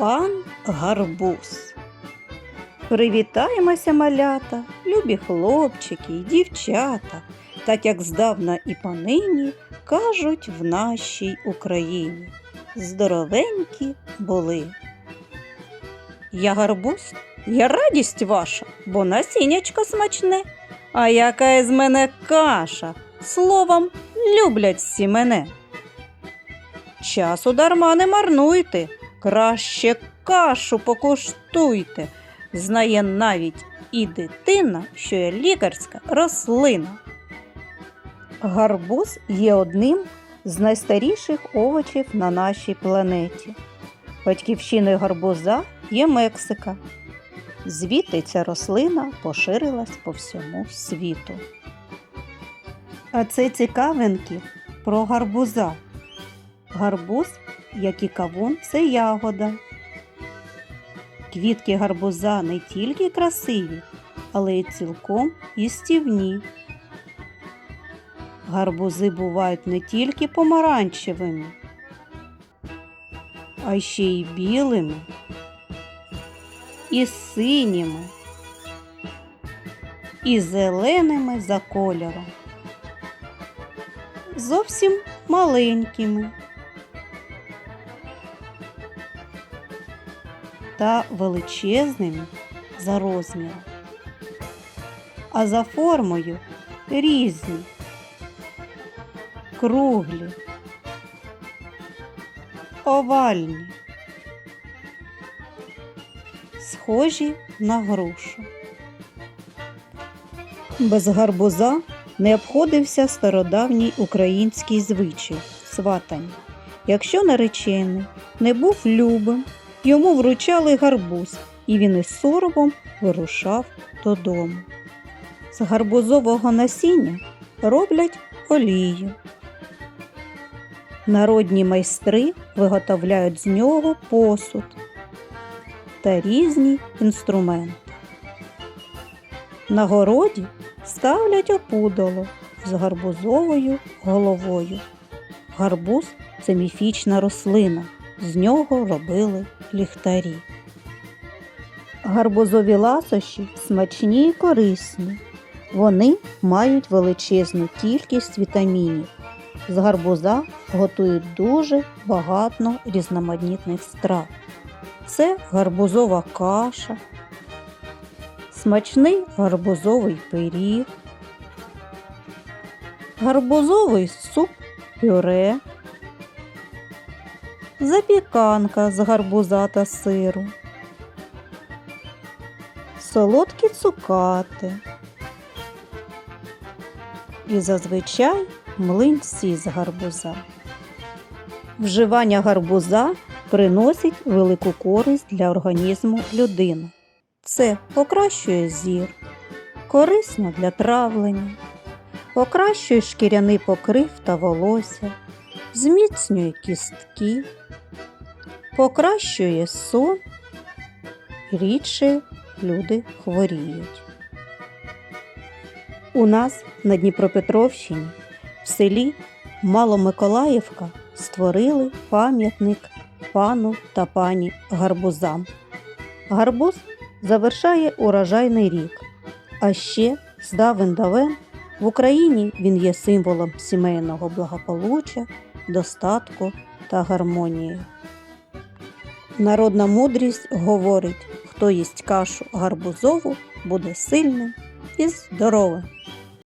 Пан Гарбуз. Привітаємося, малята, любі хлопчики й дівчата, так як здавна і понині кажуть в нашій Україні. Здоровенькі були. Я гарбуз, я радість ваша, бо насіннячко смачне. А яка із мене каша, словом, люблять всі мене. Часу дарма не марнуйте, краще кашу покуштуйте. Знає навіть і дитина, що є лікарська рослина. Гарбуз є одним з найстаріших овочів на нашій планеті. Батьківщиною гарбуза є Мексика. Звідти ця рослина поширилась по всьому світу. А це цікавинки про гарбуза. Гарбуз, як і кавун, це ягода. Квітки гарбуза не тільки красиві, але й цілком їстівні. Гарбузи бувають не тільки помаранчевими, а ще й білими, і синіми, і зеленими за кольором. Зовсім маленькими. Та величезними за розміром, а за формою різні, круглі, овальні, схожі на грушу. Без гарбуза не обходився стародавній український звичай сватання. Якщо наречений не був любим, Йому вручали гарбуз, і він із соромом вирушав додому. З гарбузового насіння роблять олію. Народні майстри виготовляють з нього посуд та різні інструменти. На городі ставлять опудало з гарбузовою головою. Гарбуз це міфічна рослина з нього робили ліхтарі. Гарбузові ласощі смачні і корисні. Вони мають величезну кількість вітамінів. З гарбуза готують дуже багато різноманітних страв. Це гарбузова каша, смачний гарбузовий пиріг, гарбузовий суп пюре запіканка з гарбуза та сиру, солодкі цукати і зазвичай млинці з гарбуза. Вживання гарбуза приносить велику користь для організму людини. Це покращує зір, корисно для травлення, покращує шкіряний покрив та волосся, зміцнює кістки, покращує сон, рідше люди хворіють. У нас на Дніпропетровщині в селі Маломиколаївка створили пам'ятник пану та пані гарбузам. Гарбуз завершає урожайний рік, а ще з давен давен в Україні він є символом сімейного благополуччя, достатку та гармонії. Народна мудрість говорить, хто їсть кашу гарбузову, буде сильним і здоровим.